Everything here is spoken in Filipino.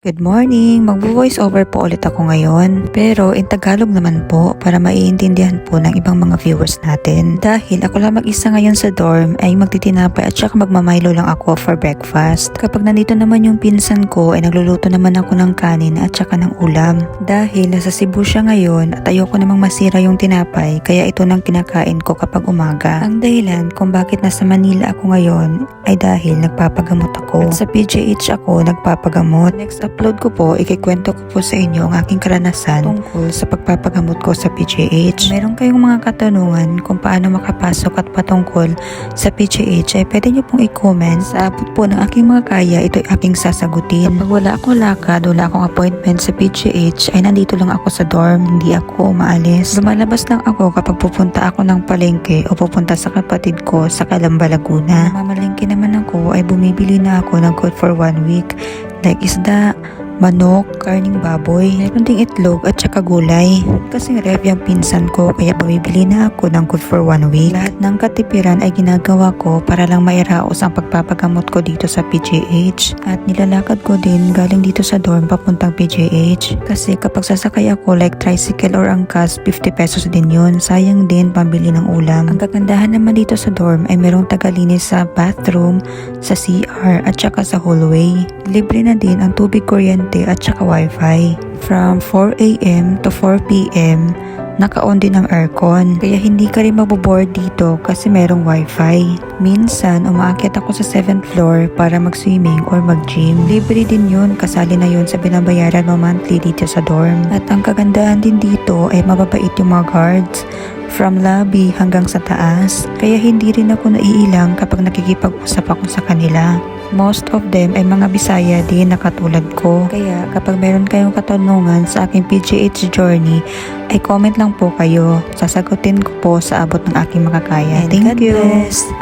Good morning! Magvo-voice over po ulit ako ngayon. Pero in Tagalog naman po para maiintindihan po ng ibang mga viewers natin. Dahil ako lang mag-isa ngayon sa dorm ay magtitinapay at saka magmamaylo lang ako for breakfast. Kapag nandito naman yung pinsan ko ay nagluluto naman ako ng kanin at saka ng ulam. Dahil nasa Cebu siya ngayon at ayoko namang masira yung tinapay kaya ito nang kinakain ko kapag umaga. Ang dahilan kung bakit nasa Manila ako ngayon ay dahil nagpapagamot ako. At sa PJH ako nagpapagamot. Next upload ko po, ikikwento ko po sa inyo ang aking karanasan tungkol sa pagpapagamot ko sa PJH. Meron kayong mga katanungan kung paano makapasok at patungkol sa PJH ay pwede nyo pong i-comment. Sa abot po ng aking mga kaya, ito ay aking sasagutin. Kapag wala akong lakad, wala akong appointment sa PJH, ay nandito lang ako sa dorm, hindi ako umaalis. Lumalabas lang ako kapag pupunta ako ng palengke o pupunta sa kapatid ko sa Calamba, Laguna. Mamalengke naman ako ay bumibili na ako ng good for one week like isda, manok, karning baboy, ding itlog at saka gulay. Kasing rev yung pinsan ko kaya bumibili na ako ng good for one week. Lahat ng katipiran ay ginagawa ko para lang mairaos ang pagpapagamot ko dito sa PJH. At nilalakad ko din galing dito sa dorm papuntang PJH. Kasi kapag sasakay ako like tricycle or angkas, 50 pesos din yun. Sayang din pambili ng ulam. Ang kagandahan naman dito sa dorm ay merong tagalinis sa bathroom, sa CR at saka sa hallway. Libre na din ang tubig kuryente at saka wifi. From 4 a.m. to 4 p.m. naka-on din ang aircon. Kaya hindi ka rin maboboard dito kasi merong wifi. Minsan, umaakyat ako sa 7th floor para mag-swimming or mag-gym. Libre din yun, kasali na yun sa binabayaran mo monthly dito sa dorm. At ang kagandahan din dito ay mababait yung mga guards from lobby hanggang sa taas. Kaya hindi rin ako naiilang kapag nakikipag-usap ako sa kanila. Most of them ay mga Bisaya din na katulad ko. Kaya kapag meron kayong katanungan sa aking PGH journey, ay comment lang po kayo. Sasagutin ko po sa abot ng aking makakaya. Thank you!